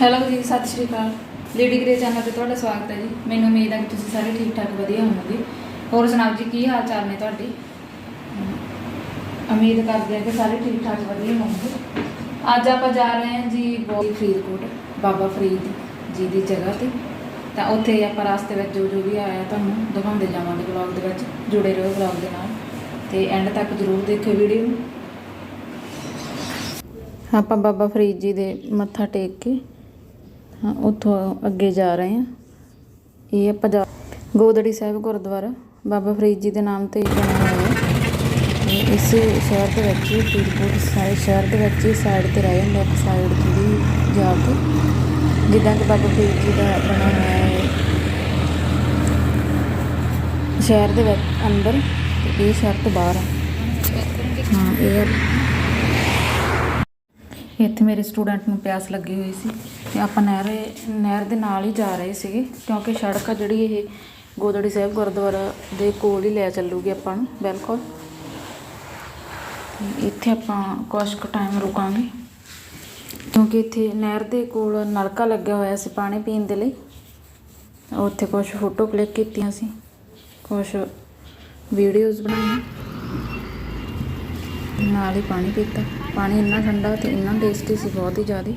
Hello ਜੀ, ਸਤਿ ਸ਼੍ਰੀ ਅਕਾਲ। ਲੇਡੀ ਗ੍ਰੇ ਚੈਨਲ ਤੇ ਤੁਹਾਡਾ ਸਵਾਗਤ ਹੈ ਜੀ। ਮੈਨੂੰ ਉਮੀਦ ਹੈ ਕਿ ਤੁਸੀਂ ਸਾਰੇ ਠੀਕ ਠਾਕ ਵਧੀਆ ਹੋਵੋਗੇ। ਹੋਰ ਸੁਣਾਓ ਜੀ, ਕੀ ਹਾਲ ਚਾਲ ਨੇ ਤੁਹਾਡੇ? ਉਮੀਦ ਕਰਦੇ ਹਾਂ ਕਿ ਸਾਰੇ ਠੀਕ ਠਾਕ ਵਧੀਆ ਹੋਵੋਗੇ। ਅੱਜ ਆਪਾਂ ਜਾ ਰਹੇ ਹਾਂ ਜੀ ਬੋਲੀ ਫਰੀਦਕੋਟ, ਬਾਬਾ ਫਰੀਦ ਜੀ ਦੀ ਜਗ੍ਹਾ ਤੇ। ਤਾਂ ਉੱਥੇ ਆਪਾਂ ਰਾਸਤੇ ਵਿੱਚ ਜੋ ਜੋ ਵੀ ਆਇਆ ਤੁਹਾਨੂੰ ਦਿਖਾਉਂਦੇ ਜਾਵਾਂਗੇ ਵਲੌਗ ਦੇ ਵਿੱਚ। ਜੁੜੇ ਰਹੋ ਵਲੌਗ ਦੇ ਨਾਲ। ਤੇ ਐਂਡ ਤੱਕ ਜ਼ਰੂਰ ਦੇਖਿਓ ਵੀਡੀਓ ਨੂੰ। ਆਪਾਂ ਬਾਬਾ ਫਰੀਦ ਜੀ ਦੇ ਮੱਥਾ ਟੇਕ ਕੇ ਹਾਂ, ਉੱਥੋਂ ਅੱਗੇ ਜਾ ਰਹੇ ਹਾਂ। ਇਹ ਆਪਾਂ ਜਾ ਗੋਦੜੀ ਸਾਹਿਬ ਗੁਰਦੁਆਰਾ, ਬਾਬਾ ਫਰੀਦ ਜੀ ਦੇ ਨਾਮ ਤੇ ਹੀ ਬਣਿਆ ਹੋਇਆ ਹੈ। ਤੇ ਸ਼ਹਿਰ ਦੇ ਵਿੱਚ ਹੀ, ਫਰੀਦਕੋਟ ਸਾਰੇ ਸ਼ਹਿਰ ਦੇ ਵਿੱਚ ਹੀ ਸਾਈਡ ਤੇ ਰਹਿ ਜਾਂਦਾ, ਇੱਕ ਸਾਈਡ ਥੋੜੀ ਜਾ ਕੇ। ਜਿੱਦਾਂ ਕਿ ਬਾਬਾ ਫਰੀਦ ਜੀ ਦਾ ਬਣਿਆ ਹੋਇਆ ਹੈ। ਸ਼ਹਿਰ ਦੇ ਵਿੱਚ ਅੰਦਰ ਇਹ ਸ਼ਹਿਰ ਤੋਂ ਬਾਹਰ ਹਾਂ, ਇਹ ਇੱਥੇ ਮੇਰੇ ਸਟੂਡੈਂਟ ਨੂੰ ਪਿਆਸ ਲੱਗੀ ਹੋਈ ਸੀ ਤੇ ਆਪਾਂ ਨਹਿਰ ਨਹਿਰ ਦੇ ਨਾਲ ਹੀ ਜਾ ਰਹੇ ਸੀਗੇ ਕਿਉਂਕਿ ਸੜਕ ਆ ਜਿਹੜੀ ਇਹ ਗੋਦੜੀ ਸਾਹਿਬ ਗੁਰਦੁਆਰਾ ਦੇ ਕੋਲ ਹੀ ਲੈ ਚੱਲੂਗੀ ਆਪਾਂ ਨੂੰ, ਬਿਲਕੁਲ। ਇੱਥੇ ਆਪਾਂ ਕੁਛ ਕੁ ਟਾਈਮ ਰੁਕਾਂਗੇ ਕਿਉਂਕਿ ਇੱਥੇ ਨਹਿਰ ਦੇ ਕੋਲ ਨਲਕਾ ਲੱਗਿਆ ਹੋਇਆ ਸੀ ਪਾਣੀ ਪੀਣ ਦੇ ਲਈ। ਉੱਥੇ ਕੁਝ ਫੋਟੋ ਕਲਿੱਕ ਕੀਤੀਆਂ ਸੀ ਕੁਝ ਵੀਡੀਓਜ਼ ਬਣਾਈਆਂ। ਨਾਲ ਹੀ ਪਾਣੀ ਪੀਤਾ। ਪਾਣੀ ਇੰਨਾ ਠੰਡਾ ਤੇ ਇੰਨਾ ਟੇਸਟੀ ਸੀ, ਬਹੁਤ ਹੀ ਜ਼ਿਆਦਾ।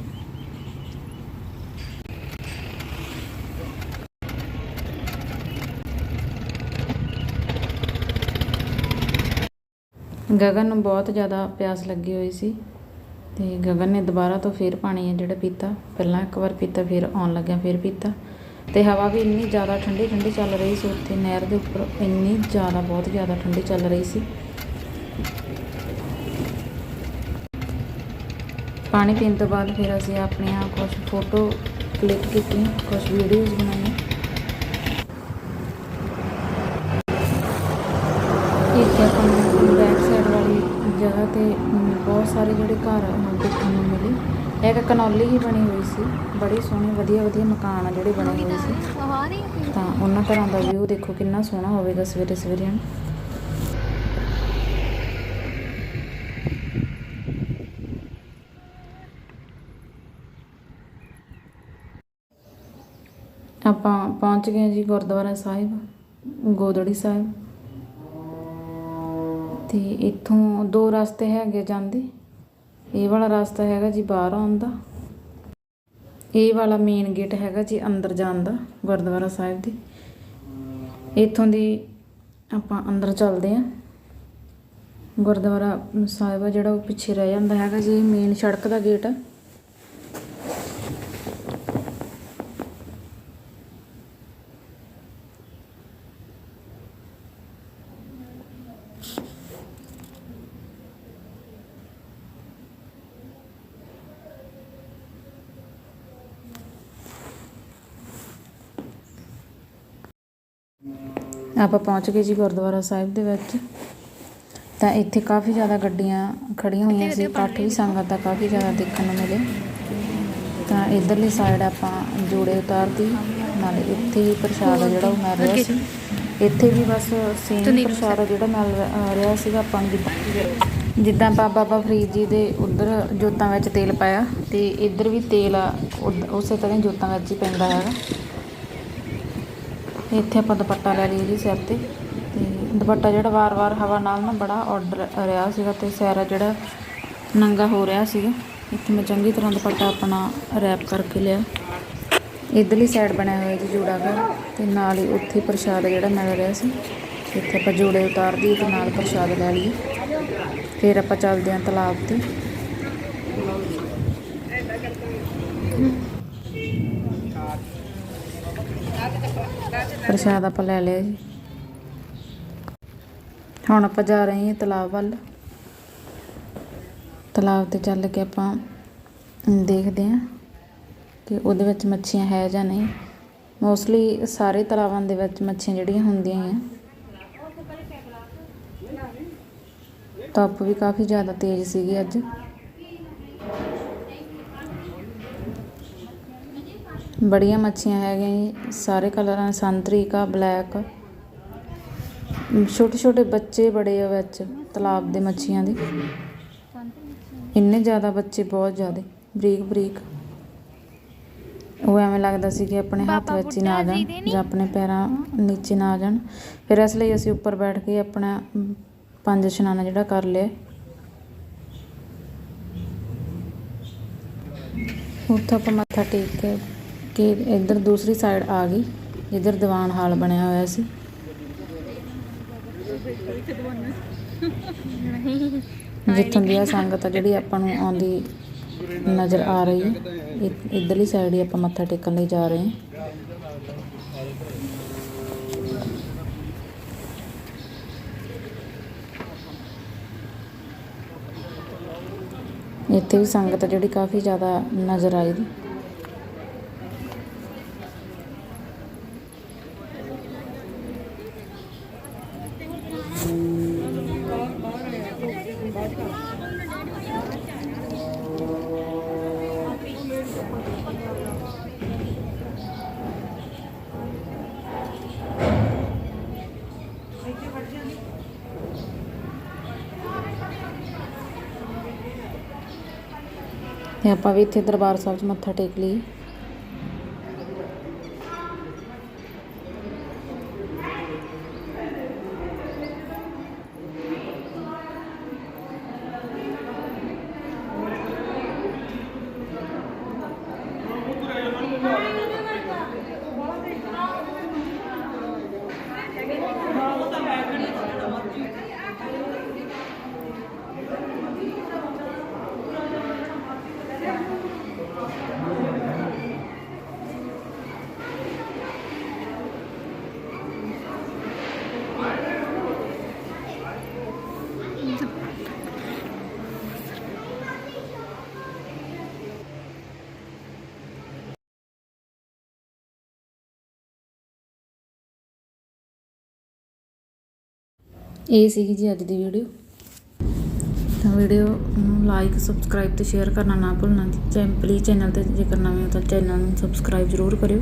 ਗਗਨ ਨੂੰ ਬਹੁਤ ਜ਼ਿਆਦਾ ਪਿਆਸ ਲੱਗੀ ਹੋਈ ਸੀ ਤੇ ਗਗਨ ਨੇ ਦੁਬਾਰਾ ਤੋਂ ਫੇਰ ਪਾਣੀ ਹੈ ਜਿਹੜਾ ਪੀਤਾ। ਪਹਿਲਾਂ ਇੱਕ ਵਾਰ ਪੀਤਾ, ਫਿਰ ਆਉਣ ਲੱਗਿਆ, ਫਿਰ ਪੀਤਾ। ਤੇ ਹਵਾ ਵੀ ਇੰਨੀ ਜ਼ਿਆਦਾ ਠੰਡੀ ਠੰਡੀ ਚੱਲ ਰਹੀ ਸੀ, ਉੱਥੇ ਨਹਿਰ ਦੇ ਉੱਪਰ ਇੰਨੀ ਜ਼ਿਆਦਾ, ਬਹੁਤ ਜ਼ਿਆਦਾ ਠੰਡੀ ਚੱਲ ਰਹੀ ਸੀ। ਪਾਣੀ ਪੀਣ ਤੋਂ ਬਾਅਦ ਫਿਰ ਅਸੀਂ ਆਪਣੀਆਂ ਕੁਝ ਫੋਟੋ ਕਲਿੱਕ ਕੀਤੀਆਂ ਕੁਝ ਵੀਡੀਓਜ਼ ਬਣਾਈਆਂ। ਇੱਥੇ ਆਪਾਂ ਬੈਕ ਸਾਈਡ ਵਾਲੀ ਜਗ੍ਹਾ ਤੇ ਬਹੁਤ ਸਾਰੇ ਜਿਹੜੇ ਘਰ ਹਨ ਦੇਖਣ ਨੂੰ ਮਿਲੇ। ਇੱਕ ਕਨੌਲੀ ਹੀ ਬਣੀ ਹੋਈ ਸੀ, ਬੜੀ ਸੋਹਣੀ, ਵਧੀਆ ਵਧੀਆ ਮਕਾਨ ਆ ਜਿਹੜੇ ਬਣੇ ਹੋਏ ਸੀ। ਤਾਂ ਉਹਨਾਂ ਘਰਾਂ ਦਾ ਵਿਊ ਦੇਖੋ ਕਿੰਨਾ ਸੋਹਣਾ ਹੋਵੇਗਾ ਸਵੇਰੇ ਸਵੇਰੇ ਆਪਾਂ ਪਹੁੰਚ ਗਏ ਜੀ ਗੁਰਦੁਆਰਾ ਸਾਹਿਬ, ਗੋਦੜੀ ਸਾਹਿਬ। ਤੇ ਇੱਥੋਂ ਦੋ ਰਸਤੇ ਹੈਗੇ ਜਾਂਦੇ। ਇਹ ਵਾਲਾ ਰਸਤਾ ਹੈਗਾ ਜੀ ਬਾਹਰ ਆਉਣ ਦਾ। ਇਹ ਵਾਲਾ ਮੇਨ ਗੇਟ ਹੈਗਾ ਜੀ ਅੰਦਰ ਜਾਣ ਦਾ ਗੁਰਦੁਆਰਾ ਸਾਹਿਬ ਦੇ। ਇੱਥੋਂ ਦੀ ਆਪਾਂ ਅੰਦਰ ਚੱਲਦੇ ਆਂ ਗੁਰਦੁਆਰਾ ਸਾਹਿਬ ਆ ਜਿਹੜਾ ਉਹ ਪਿੱਛੇ ਰਹਿ ਜਾਂਦਾ ਹੈਗਾ ਜੀ ਮੇਨ ਸੜਕ ਦਾ ਗੇਟ ਆ। ਆਪਾਂ ਪਹੁੰਚ ਗਏ ਜੀ ਗੁਰਦੁਆਰਾ ਸਾਹਿਬ ਦੇ ਵਿੱਚ। ਤਾਂ ਇੱਥੇ ਕਾਫੀ ਜ਼ਿਆਦਾ ਗੱਡੀਆਂ ਖੜੀਆਂ ਹੋਈਆਂ ਸੀ ਇਕੱਠ ਵੀ ਸੰਗਤ ਦਾ ਕਾਫੀ ਜ਼ਿਆਦਾ ਦੇਖਣ ਨੂੰ ਮਿਲੇ। ਤਾਂ ਇਧਰਲੀ ਸਾਈਡ ਆਪਾਂ ਜੋੜੇ ਉਤਾਰਤੀ ਨਾਲੇ ਇੱਥੇ ਹੀ ਪ੍ਰਸ਼ਾਦ ਜਿਹੜਾ ਉਹ ਮਿਲ ਰਿਹਾ ਸੀ। ਇੱਥੇ ਵੀ ਬਸ ਸੇਮ ਪ੍ਰਸ਼ਾਦ। ਜਿਹੜਾ ਮਿਲ ਰਿਹਾ- ਰਿਹਾ ਸੀਗਾ ਆਪਾਂ ਨੂੰ ਜਿੱਦਾਂ ਬਾਬਾ ਬਾਬਾ ਫਰੀਦ ਜੀ ਦੇ ਉਧਰ ਜੋਤਾਂ ਵਿੱਚ ਤੇਲ ਪਾਇਆ ਤੇ ਇੱਧਰ ਵੀ ਤੇਲ ਉਸੇ ਤਰ੍ਹਾਂ ਜੋਤਾਂ ਵਿੱਚ ਹੀ ਪੈਂਦਾ ਹੈਗਾ। ਇੱਥੇ ਆਪਾਂ ਦੁਪੱਟਾ ਲੈ ਲਈਏ ਜੀ ਸਿਰ ਤੇ। ਤੇ ਦੁਪੱਟਾ ਜਿਹੜਾ ਵਾਰ-ਵਾਰ ਹਵਾ ਨਾਲ ਨਾ ਬੜਾ ਉੱਡ ਰਿਹਾ ਸੀਗਾ ਤੇ ਸਿਰ ਜਿਹੜਾ ਨੰਗਾ ਹੋ ਰਿਹਾ ਸੀਗਾ। ਇੱਥੇ ਮੈਂ ਚੰਗੀ ਤਰ੍ਹਾਂ ਦੁਪੱਟਾ ਆਪਣਾ ਰੈਪ ਕਰਕੇ ਲਿਆ। ਇਧਰਲੀ ਸਾਈਡ ਬਣਿਆ ਹੋਇਆ ਜੀ ਜੋੜਾ ਘਰ ਤੇ ਨਾਲ ਹੀ ਉੱਥੇ ਪ੍ਰਸ਼ਾਦ ਜਿਹੜਾ ਮਿਲ ਰਿਹਾ ਸੀ। ਇੱਥੇ ਆਪਾਂ ਜੋੜੇ ਉਤਾਰ ਦਈਏ ਤੇ ਨਾਲ ਪ੍ਰਸ਼ਾਦ ਲੈ ਲਈਏ। ਫਿਰ ਆਪਾਂ ਚੱਲਦੇ ਹਾਂ ਤਲਾਬ ਤੇ। ਪ੍ਰਸ਼ਾਦ ਆਪਾਂ ਲੈ ਲਿਆ ਜੀ। ਹੁਣ ਆਪਾਂ ਜਾ ਰਹੇ ਹਾਂ ਤਲਾਬ ਵੱਲ। ਤਲਾਬ ਤੇ ਚੱਲ ਕੇ ਆਪਾਂ ਦੇਖਦੇ ਹਾਂ ਕਿ ਉਹਦੇ ਵਿੱਚ ਮੱਛੀਆਂ ਹੈ ਜਾਂ ਨਹੀਂ। ਮੋਸਟਲੀ ਸਾਰੇ ਤਲਾਵਾਂ ਦੇ ਵਿੱਚ ਮੱਛੀਆਂ ਜਿਹੜੀਆਂ ਹੁੰਦੀਆਂ ਆ। ਧੁੱਪ ਵੀ ਕਾਫੀ ਜ਼ਿਆਦਾ ਤੇਜ਼ ਸੀਗੀ ਅੱਜ। ਬੜੀਆਂ ਮੱਛੀਆਂ ਹੈਗੀਆਂ ਜੀ ਸਾਰੇ ਕਲਰਾਂ ਸੰਤਰੀ ਕਾ ਬਲੈਕ ਛੋਟੇ ਛੋਟੇ ਬੱਚੇ ਬੜੇ ਆ ਵਿੱਚ ਤਲਾਬ ਦੇ ਮੱਛੀਆਂ ਦੇ। ਇੰਨੇ ਜ਼ਿਆਦਾ ਬੱਚੇ ਬਹੁਤ ਜ਼ਿਆਦਾ ਬਰੀਕ ਬਰੀਕ। ਉਹ ਐਵੇਂ ਲੱਗਦਾ ਸੀ ਕਿ ਆਪਣੇ ਹੱਥ ਵਿੱਚ ਹੀ ਨਾ ਆ ਜਾਣ ਜਾਂ ਆਪਣੇ ਪੈਰਾਂ ਨੀਚੇ ਨਾ ਆ ਜਾਣ। ਫਿਰ ਇਸ ਲਈ ਅਸੀਂ ਉੱਪਰ ਬੈਠ ਕੇ ਆਪਣਾ ਪੰਜ ਇਸ਼ਨਾਨਾ ਜਿਹੜਾ ਕਰ ਲਿਆ। ਉੱਥੋਂ ਆਪਾਂ ਮੱਥਾ ਟੇਕ ਕੇ ਕਿ ਇੱਧਰ ਦੂਸਰੀ ਸਾਈਡ ਆ ਗਈ, ਜਿੱਧਰ ਦੀਵਾਨ ਹਾਲ ਬਣਿਆ ਹੋਇਆ ਸੀ। ਜਿੱਥੋਂ ਦੀ ਆ ਸੰਗਤ ਆ ਜਿਹੜੀ ਆਪਾਂ ਨੂੰ ਆਉਂਦੀ ਨਜ਼ਰ ਆ ਰਹੀ ਹੈ। ਇ- ਇੱਧਰਲੀ ਸਾਈਡ ਹੀ ਆਪਾਂ ਮੱਥਾ ਟੇਕਣ ਲਈ ਜਾ ਰਹੇ ਹਾਂ। ਇੱਥੇ ਵੀ ਸੰਗਤ ਆ ਜਿਹੜੀ ਕਾਫੀ ਜ਼ਿਆਦਾ ਨਜ਼ਰ ਆਈ। ਦੀ ਅਤੇ ਆਪਾਂ ਵੀ ਇੱਥੇ ਦਰਬਾਰ ਸਾਹਿਬ 'ਚ ਮੱਥਾ ਟੇਕ ਲਈਏ। ਇਹ ਸੀਗੀ ਜੀ ਅੱਜ ਦੀ ਵੀਡੀਓ ਤਾਂ ਵੀਡੀਓ ਨੂੰ ਲਾਈਕ ਸਬਸਕ੍ਰਾਈਬ ਤੇ ਸ਼ੇਅਰ ਕਰਨਾ ਨਾ ਭੁੱਲਣਾ ਜੀ। ਪਲੀਜ਼ ਚੈਨਲ ਤੇ ਜੇਕਰ ਨਵੇਂ ਹੋ ਤਾਂ ਚੈਨਲ ਨੂੰ ਸਬਸਕ੍ਰਾਈਬ ਜ਼ਰੂਰ ਕਰਿਓ।